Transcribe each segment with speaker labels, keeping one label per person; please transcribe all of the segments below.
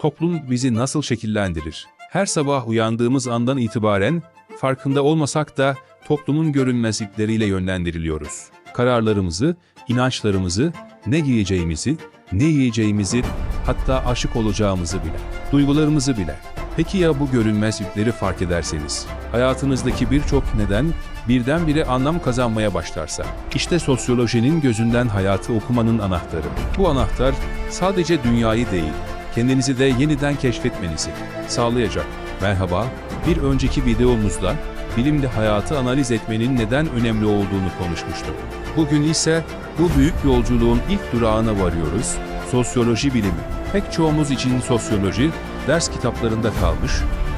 Speaker 1: Toplum bizi nasıl şekillendirir? Her sabah uyandığımız andan itibaren farkında olmasak da toplumun görünmez ipleriyle yönlendiriliyoruz. Kararlarımızı, inançlarımızı, ne giyeceğimizi, ne yiyeceğimizi, hatta aşık olacağımızı bile, duygularımızı bile. Peki ya bu görünmez ipleri fark ederseniz? Hayatınızdaki birçok neden birdenbire anlam kazanmaya başlarsa? İşte sosyolojinin gözünden hayatı okumanın anahtarı. Bu anahtar sadece dünyayı değil, kendinizi de yeniden keşfetmenizi sağlayacak. Merhaba, bir önceki videomuzda bilimde hayatı analiz etmenin neden önemli olduğunu konuşmuştuk. Bugün ise bu büyük yolculuğun ilk durağına varıyoruz, sosyoloji bilimi. Pek çoğumuz için sosyoloji, ders kitaplarında kalmış,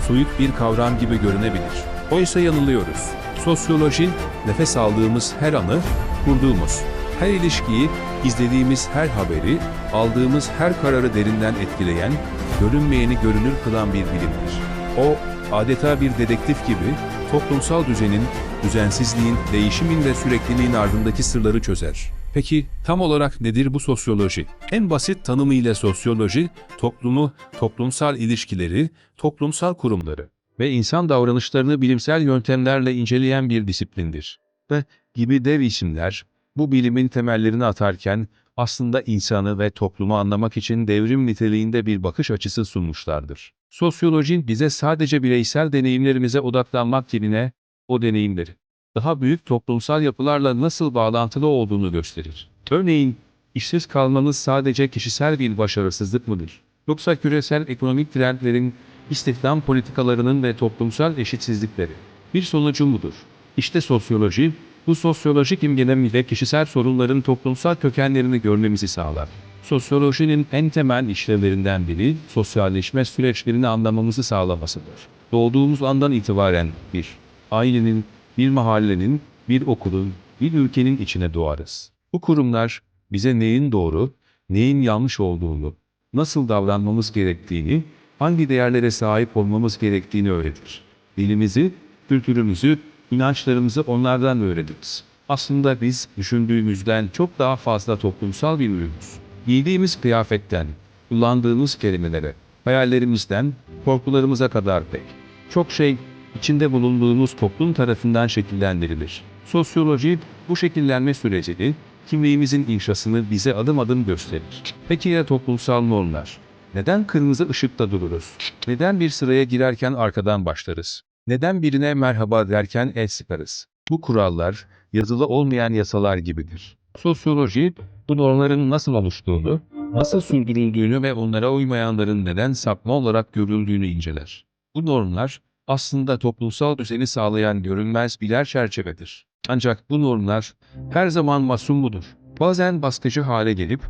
Speaker 1: soyut bir kavram gibi görünebilir. Oysa yanılıyoruz. Sosyoloji, nefes aldığımız her anı, kurduğumuz her ilişkiyi, izlediğimiz her haberi, aldığımız her kararı derinden etkileyen, görünmeyeni görünür kılan bir bilimdir. O, adeta bir dedektif gibi, toplumsal düzenin, düzensizliğin, değişimin ve sürekliliğin ardındaki sırları çözer. Peki tam olarak nedir bu sosyoloji? En basit tanımıyla sosyoloji, toplumu, toplumsal ilişkileri, toplumsal kurumları ve insan davranışlarını bilimsel yöntemlerle inceleyen bir disiplindir. Ve gibi dev isimler, bu bilimin temellerini atarken aslında insanı ve toplumu anlamak için devrim niteliğinde bir bakış açısı sunmuşlardır. Sosyoloji bize sadece bireysel deneyimlerimize odaklanmak yerine o deneyimleri daha büyük toplumsal yapılarla nasıl bağlantılı olduğunu gösterir. Örneğin, işsiz kalmanız sadece kişisel bir başarısızlık mıdır? Yoksa küresel ekonomik trendlerin, istihdam politikalarının ve toplumsal eşitsizlikleri bir sonucu mudur? İşte sosyoloji, bu sosyolojik imgelem ile kişisel sorunların toplumsal kökenlerini görmemizi sağlar. Sosyolojinin en temel işlevlerinden biri sosyalleşme süreçlerini anlamamızı sağlamasıdır. Doğduğumuz andan itibaren bir ailenin, bir mahallenin, bir okulun, bir ülkenin içine doğarız. Bu kurumlar bize neyin doğru, neyin yanlış olduğunu, nasıl davranmamız gerektiğini, hangi değerlere sahip olmamız gerektiğini öğretir. Dilimizi, kültürümüzü, inançlarımızı onlardan öğreniriz. Aslında biz düşündüğümüzden çok daha fazla toplumsal bir ürünüz. Giydiğimiz kıyafetten, kullandığımız kelimelere, hayallerimizden, korkularımıza kadar pek. Çok şey içinde bulunduğumuz toplum tarafından şekillendirilir. Sosyoloji bu şekillenme sürecini, kimliğimizin inşasını bize adım adım gösterir. Peki ya toplumsal normlar? Neden kırmızı ışıkta dururuz? Neden bir sıraya girerken arkadan başlarız? Neden birine merhaba derken el sıkarız? Bu kurallar yazılı olmayan yasalar gibidir. Sosyoloji bu normların nasıl oluştuğunu, nasıl sürdürüldüğünü ve onlara uymayanların neden sapma olarak görüldüğünü inceler. Bu normlar aslında toplumsal düzeni sağlayan görünmez birer çerçevedir. Ancak bu normlar her zaman masum mudur? Bazen baskıcı hale gelip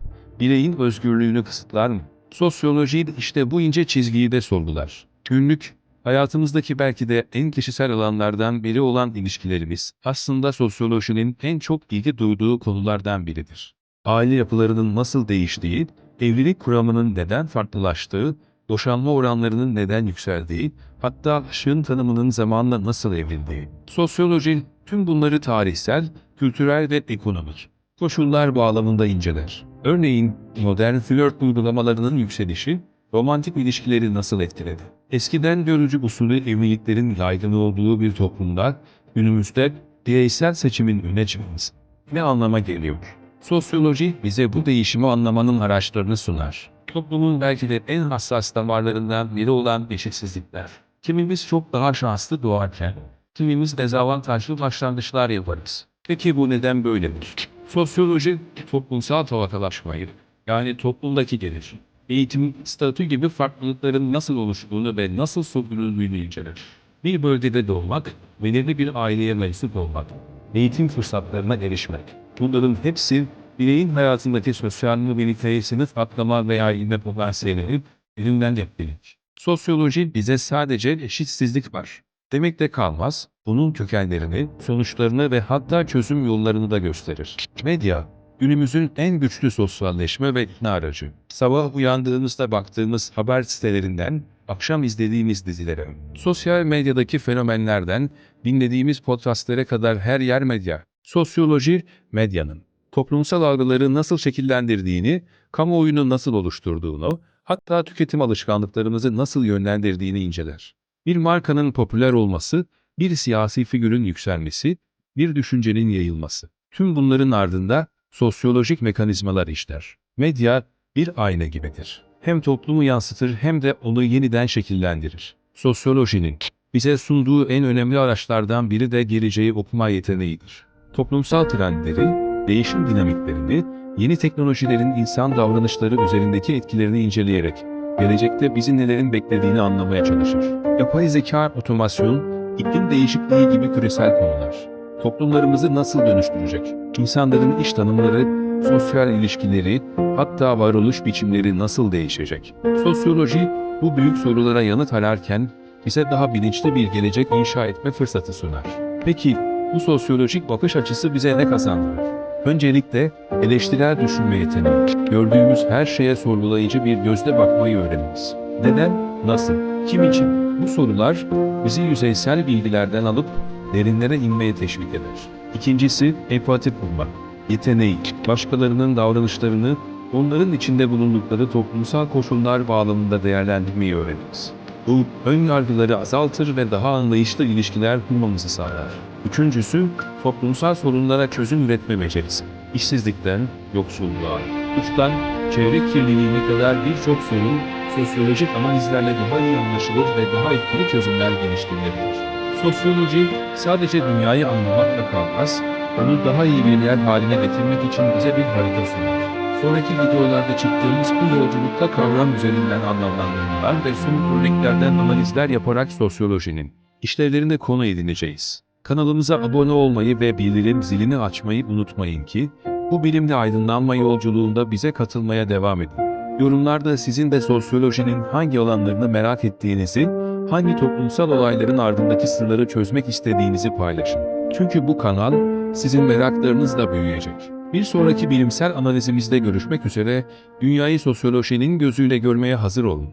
Speaker 1: bireyin özgürlüğünü kısıtlar mı? Sosyoloji işte bu ince çizgiyi de sorgular. Günlük, hayatımızdaki belki de en kişisel alanlardan biri olan ilişkilerimiz aslında sosyolojinin en çok ilgi duyduğu konulardan biridir. Aile yapılarının nasıl değiştiği, evlilik kuramının neden farklılaştığı, boşanma oranlarının neden yükseldiği, hatta aşığın tanımının zamanla nasıl evrildiği. Sosyoloji tüm bunları tarihsel, kültürel ve ekonomik koşullar bağlamında inceler. Örneğin modern flört uygulamalarının yükselişi romantik ilişkileri nasıl etkiledi? Eskiden görücü usulü evliliklerin yaygın olduğu bir toplumda günümüzde bireysel seçimin öne çıkması ne anlama geliyor? Sosyoloji bize bu değişimi anlamanın araçlarını sunar. Toplumun belki de en hassas damarlarından biri olan eşitsizlikler. Kimimiz çok daha şanslı doğarken, kimimiz dezavantajlı başlangıçlar yaparız. Peki bu neden böyledir? Sosyoloji, toplumsal tabakalaşmayı, yani toplumdaki gelir, eğitim, statü gibi farklılıkların nasıl oluştuğunu ve nasıl sürdürüldüğünü inceler. Bir bölgede doğmak, belirli bir aileye mensup olmak, eğitim fırsatlarına erişmek. Bunların hepsi bireyin hayatındaki sosyal mobiliteyi sınıf atlama veya inme potansiyelini elinden etkiler. Sosyoloji bize sadece eşitsizlik var. Demek de kalmaz, bunun kökenlerini, sonuçlarını ve hatta çözüm yollarını da gösterir. Medya, günümüzün en güçlü sosyalleşme ve ikna aracı. Sabah uyandığımızda baktığımız haber sitelerinden, akşam izlediğimiz dizilere, sosyal medyadaki fenomenlerden, dinlediğimiz podcastlere kadar her yer medya. Sosyoloji, medyanın toplumsal algıları nasıl şekillendirdiğini, kamuoyunu nasıl oluşturduğunu, Hatta tüketim alışkanlıklarımızı nasıl yönlendirdiğini inceler. Bir markanın popüler olması, bir siyasi figürün yükselmesi, bir düşüncenin yayılması. Tüm bunların ardında sosyolojik mekanizmalar işler. Medya bir ayna gibidir. Hem toplumu yansıtır hem de onu yeniden şekillendirir. Sosyolojinin bize sunduğu en önemli araçlardan biri de geleceği okuma yeteneğidir. Toplumsal trendleri, değişim dinamiklerini, yeni teknolojilerin insan davranışları üzerindeki etkilerini inceleyerek gelecekte bizi nelerin beklediğini anlamaya çalışır. Yapay zeka, otomasyon, iklim değişikliği gibi küresel konular toplumlarımızı nasıl dönüştürecek? İnsanların iş tanımları, sosyal ilişkileri, hatta varoluş biçimleri nasıl değişecek? Sosyoloji bu büyük sorulara yanıt ararken bize daha bilinçli bir gelecek inşa etme fırsatı sunar. Peki bu sosyolojik bakış açısı bize ne kazandırır? Öncelikle eleştirel düşünme yeteneği. Gördüğümüz her şeye sorgulayıcı bir gözle bakmayı öğreniriz. Neden, nasıl, kim için? Bu sorular bizi yüzeysel bilgilerden alıp derinlere inmeye teşvik eder. İkincisi, empati kurma. Yeteneği, başkalarının davranışlarını, onların içinde bulundukları toplumsal koşullar bağlamında değerlendirmeyi öğreniriz. Bu, ön yargıları azaltır ve daha anlayışlı ilişkiler kurmamızı sağlar. Üçüncüsü, toplumsal sorunlara çözüm üretme becerisi. İşsizlikten, yoksulluğa, suçtan, çevre kirliliğine kadar birçok sorun, sosyolojik analizlerle daha iyi anlaşılır ve daha etkili çözümler geliştirilebilir. Sosyoloji sadece dünyayı anlamakla kalmaz, onu daha iyi bir yer haline getirmek için bize bir harita sunar. Sonraki videolarda çıktığımız bu yolculukta kavram üzerinden anlamlandırmalar ve somut örneklerden analizler yaparak sosyolojinin işlevlerini konu edineceğiz. Kanalımıza abone olmayı ve bildirim zilini açmayı unutmayın ki bu bilimle aydınlanma yolculuğunda bize katılmaya devam edin. Yorumlarda sizin de sosyolojinin hangi alanlarını merak ettiğinizi, hangi toplumsal olayların ardındaki sırları çözmek istediğinizi paylaşın. Çünkü bu kanal sizin meraklarınızla büyüyecek. Bir sonraki bilimsel analizimizde görüşmek üzere, dünyayı sosyolojinin gözüyle görmeye hazır olun.